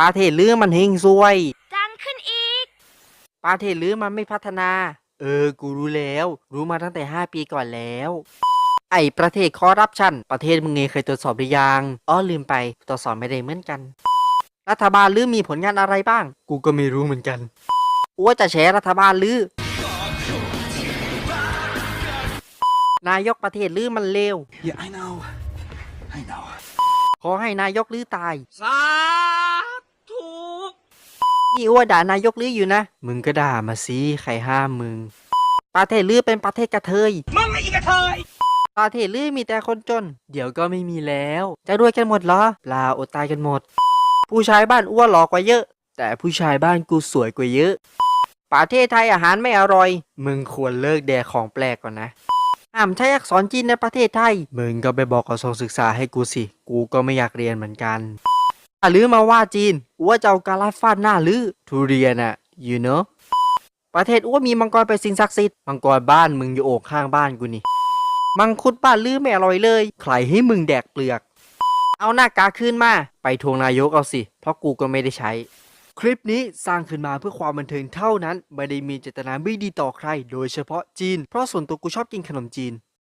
ประเทศลือมันเฮงซวย ดังขึ้นอีกประเทศลือมันไม่พัฒนา เออ กูรู้แล้ว รู้มาตั้งแต่ 5 ปีก่อนแล้ว ไอ้ประเทศคอร์รัปชัน ประเทศมึงเองเคยตรวจสอบหรือยังอ๋อลืมไป ตรวจสอบไม่ได้เหมือนกัน รัฐบาลลือมีผลงานอะไรบ้าง กูก็ไม่รู้เหมือนกันกูว่าจะแฉรัฐบาลลือนายกประเทศลือมันเลว Yeah, I know. I know. ขอให้นายกลือตายสาธุ นี่อ้วด่านายกลืออยู่นะ มึงก็ด่ามาสิใครห้ามมึง ประเทศลือเป็นประเทศกระเทย มึงไอ้กระเทย ประเทศลือมีแต่คนจน เดี๋ยวก็ไม่มีแล้ว จะรวยกันหมดเหรอเปล่าอดตายกันหมด ผู้ชายบ้านอ้วนหล่อกว่าเยอะ แต่ผู้ชายบ้านกูสวยกว่าเยอะ ประเทศไทยอาหารไม่อร่อย มึงควรเลิกแดกของแปลกก่อนนะห้ามใช้อักษรจีนในประเทศไทย มึงก็ไปบอกกระทรวงศึกษาให้กูสิ กูก็ไม่อยากเรียนเหมือนกัน ถ้าลือมาว่าจีนอ้วจะเอากาลาฟาดหน้าลือทุเรียนอะ you know ประเทศอ้วมีมังกรเป็นสิ่งศักดิ์สิทธิ์มังกรบ้านมึงอยู่โอ่งข้างบ้านกูนี่ มังคุดบ้านลือไม่อร่อยเลย ใครให้มึงแดกเปลือก เอาหน้ากาขึ้นมา ไปทวงนายกเอาสิ เพราะกูก็ไม่ได้ใช้ คลิปนี้สร้างขึ้นมาเพื่อความบันเทิงเท่านั้น ไม่ได้มีเจตนาไม่ดีต่อใคร โดยเฉพาะจีน เพราะส่วนตัวกูชอบกินขนมจีน